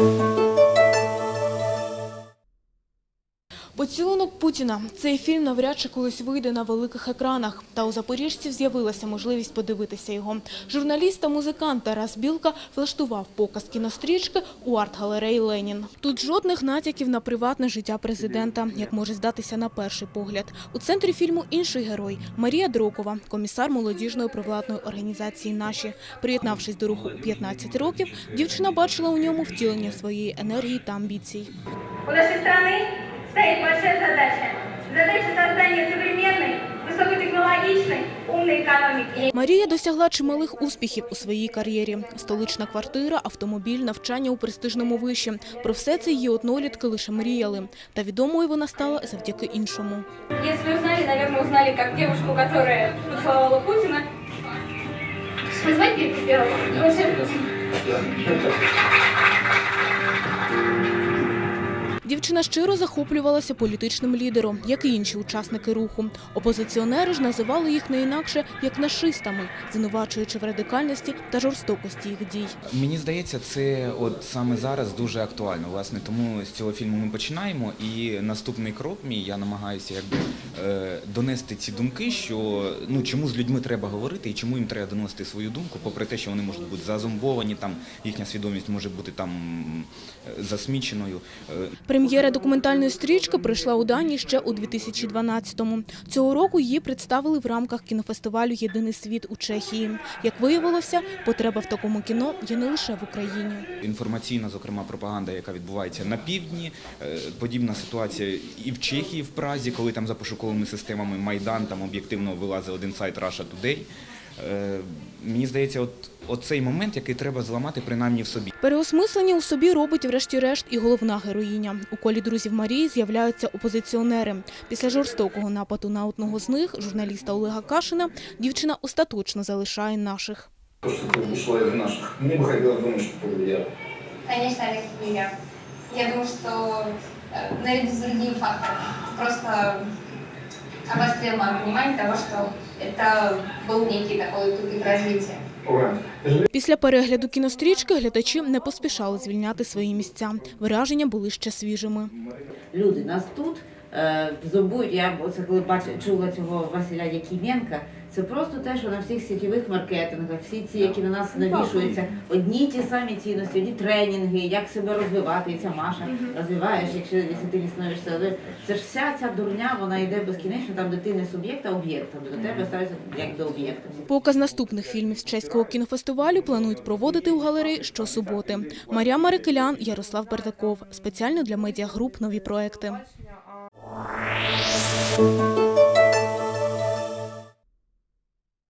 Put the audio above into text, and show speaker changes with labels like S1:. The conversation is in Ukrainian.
S1: Thank you. Поцілунок Путіна. Цей фільм навряд чи колись вийде на великих екранах. Та у запоріжців з'явилася можливість подивитися його. Журналіст та музикант Тарас Білка влаштував показ кінострічки у арт-галереї Ленін. Тут жодних натяків на приватне життя президента, як може здатися на перший погляд. У центрі фільму інший герой Марія Дрокова, комісар молодіжної провладної організації «Наші». Приєднавшись до руху у 15 років, дівчина бачила у ньому втілення своєї енергії та амбіцій.
S2: У нашей страны стоит большая задача. Задача создания современной, высокотехнологичной, умной экономики.
S1: Марія досягла чималих успіхів у своїй кар'єрі. Столична квартира, автомобіль, навчання у престижному виші. Про все це її однолітки лише мріяли. Та відомою вона стала завдяки іншому.
S2: Если узнали, наверное, узнали как девушку, которая поцеловала Путина. Позвать Петра
S1: Дівчина щиро захоплювалася політичним лідером, як і інші учасники руху. Опозиціонери ж називали їх не інакше як нашистами, звинувачуючи в радикальності та жорстокості їх дій.
S3: Мені здається, це от саме зараз дуже актуально. Власне, тому з цього фільму ми починаємо. І наступний крок мій я намагаюся якби е, донести ці думки, що ну чому з людьми треба говорити і чому їм треба доносити свою думку, попри те, що вони можуть бути зазомбовані, там їхня свідомість може бути там е, засміченою.
S1: Прем'єра документальної стрічки пройшла у Данії ще у 2012-му. Цього року її представили в рамках кінофестивалю Єдиний світ у Чехії. Як виявилося, потреба в такому кіно є не лише в Україні.
S3: Інформаційна, зокрема, пропаганда, яка відбувається на півдні. Е, Подібна ситуація і в Чехії, в Празі, коли там за пошуковими системами Майдан там об'єктивно вилазив один сайт Russia Today. Е, Мені здається, от, от цей момент, який треба зламати принаймні в собі.
S1: Переосмислення у собі робить врешті-решт і головна героїня. У колі друзів Марії з'являються опозиціонери. Після жорстокого нападу на одного з них, журналіста Олега Кашина, дівчина остаточно залишає наших.
S4: То, что ты ушла из наших. Мне бы хотелось думать, что повлияло.
S5: Конечно, Олег Илья. Я думаю, что э, наряду с другими факторами просто обострил мое внимание того, что это был некий такой тупик развития.
S1: Після перегляду кінострічки глядачі не поспішали звільняти свої місця. Враження були ще свіжими.
S6: люди нас тут е, зомбують. Я оце коли бачу, чула цього Василя Якименка. Це просто те, що на всіх сітєвих маркетингах, всі ці, які на нас навішуються, одні ті самі цінності, одні тренінги, як себе розвивати. І ця Маша розвиваєш, якщо, якщо ти не становишся. Це ж вся ця дурня, вона йде безкінечно, там де ти не суб'єкт, а об'єкт. До тебе ставиться як до об'єкта.
S1: Показ наступних фільмів з чеського кінофестивалю планують проводити у галереї щосуботи. Марія Марикелян, Ярослав Бердаков. Спеціально для медіагруп нові проекти.